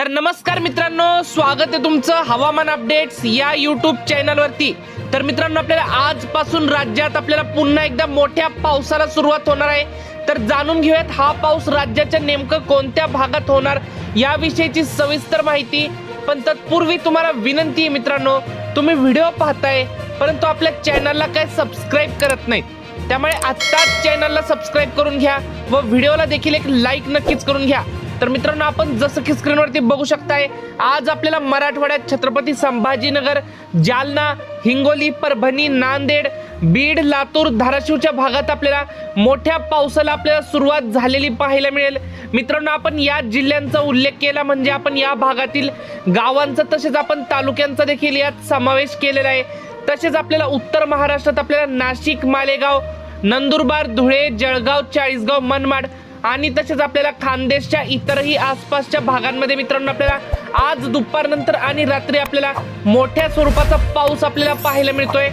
तर नमस्कार मित्रांनो स्वागत आहे तुमचं हवामान अपडेट्स या युट्यूब चॅनलवरती तर मित्रांनो आपल्याला आजपासून राज्यात आपल्याला पुन्हा एकदा मोठ्या पावसाला सुरुवात होणार आहे. तर जाणून घेऊयात हा पाऊस राज्याच्या नेमकं कोणत्या भागात होणार याविषयीची सविस्तर माहिती. पण तत्पूर्वी तुम्हाला विनंती आहे मित्रांनो तुम्ही व्हिडिओ पाहताय परंतु आपल्या चॅनलला काय सबस्क्राईब करत नाही त्यामुळे आत्ताच चॅनलला सबस्क्राईब करून घ्या व व्हिडिओला देखील एक लाईक नक्कीच करून घ्या. तर मित्रांनो आपण जसं की स्क्रीनवरती बघू शकताय आज आपल्याला मराठवाड्यात छत्रपती संभाजीनगर जालना हिंगोली परभणी नांदेड बीड लातूर धाराशिवच्या भागात आपल्याला मोठ्या पावसाला आपल्याला सुरुवात झालेली पाहायला मिळेल. मित्रांनो आपण या जिल्ह्यांचा उल्लेख केला म्हणजे आपण या भागातील गावांचा तसेच आपण तालुक्यांचा देखील यात समावेश केलेला आहे. तसेच आपल्याला उत्तर महाराष्ट्रात आपल्याला नाशिक मालेगाव नंदुरबार धुळे जळगाव चाळीसगाव मनमाड आणि तसेच आपल्याला खानदेशच्या इतरही आसपासच्या भागांमध्ये मित्रांनो आपल्याला आज दुपारनंतर आणि रात्री आपल्याला मोठ्या स्वरूपाचा पाऊस आपल्याला पाहायला मिळतोय.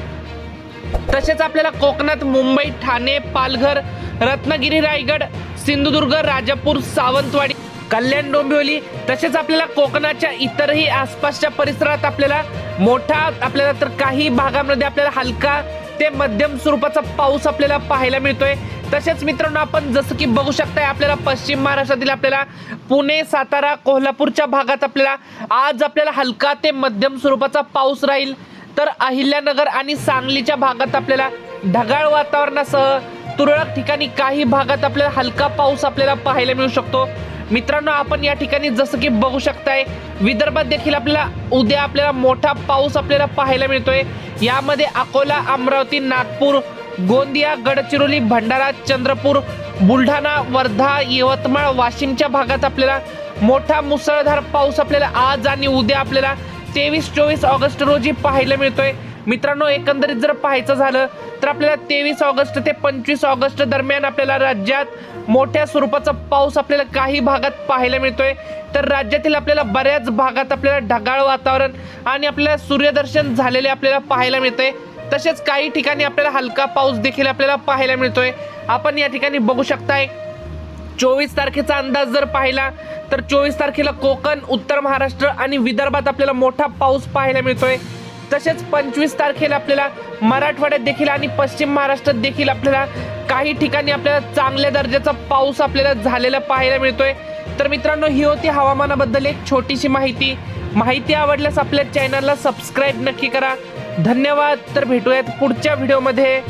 तसेच आपल्याला कोकणात मुंबई ठाणे पालघर रत्नागिरी रायगड सिंधुदुर्ग राजापूर सावंतवाडी कल्याण डोंबिवली तसेच आपल्याला कोकणाच्या इतरही आसपासच्या परिसरात आपल्याला मोठा आपल्याला तर काही भागामध्ये आपल्याला हलका ते मध्यम स्वरूपाचा पाऊस आपल्याला पाहायला मिळतोय. तसेच मित्रांनो आपण जसं की बघू शकताय आपल्याला पश्चिम महाराष्ट्रातील आपल्याला पुणे सातारा कोल्हापूरच्या भागात आपल्याला आज आपल्याला हलका ते मध्यम स्वरूपाचा पाऊस राहील. तर अहिल्यानगर आणि सांगलीच्या भागात आपल्याला ढगाळ वातावरणासह तुरळक ठिकाणी काही भागात आपल्याला हलका पाऊस आपल्याला पाहायला मिळू शकतो. मित्रांनो आपण या ठिकाणी जसं की बघू शकताय विदर्भात देखील आपल्याला उद्या आपल्याला मोठा पाऊस आपल्याला पाहायला मिळतोय. यामध्ये अकोला अमरावती नागपूर गोंदिया गडचिरोली भंडारा चंद्रपूर बुलढाणा वर्धा यवतमाळ वाशिमच्या भागात आपल्याला मोठा मुसळधार पाऊस आपल्याला आज आणि उद्या आपल्याला तेवीस चोवीस ऑगस्ट रोजी पाहायला मिळतोय. मित्रांनो एकंदरीत जर पाहायचं झालं तर आपल्याला तेवीस ऑगस्ट ते पंचवीस ऑगस्ट दरम्यान आपल्याला राज्यात मोठ्या स्वरूपाचा पाऊस आपल्याला काही भागात पाहायला मिळतोय. तर राज्यातील आपल्याला बऱ्याच भागात आपल्याला ढगाळ वातावरण आणि आपल्याला सूर्यदर्शन झालेले आपल्याला पाहायला मिळतंय. तसेच काही ठिकाणी आपल्याला हलका पाऊस देखील आपल्याला पाहायला मिळतोय. आपण या ठिकाणी बघू शकताय चोवीस तारखेचा अंदाज जर पाहिला तर चोवीस तारखेला कोकण उत्तर महाराष्ट्र आणि विदर्भात आपल्याला मोठा पाऊस पाहायला मिळतोय. तसेच पंचवीस तारखेला आपल्याला मराठवाड्यात देखील आणि पश्चिम महाराष्ट्रात देखील आपल्याला काही ठिकाणी आपल्याला चांगल्या दर्जाचा पाऊस आपल्याला झालेला पाहायला मिळतोय. तर मित्रांनो ही होती हवामानाबद्दल एक छोटीशी माहिती. माहिती आवडल्यास आपल्या चॅनलला सबस्क्राईब नक्की करा. धन्यवाद. तर भेटूयात पुढच्या व्हिडिओमध्ये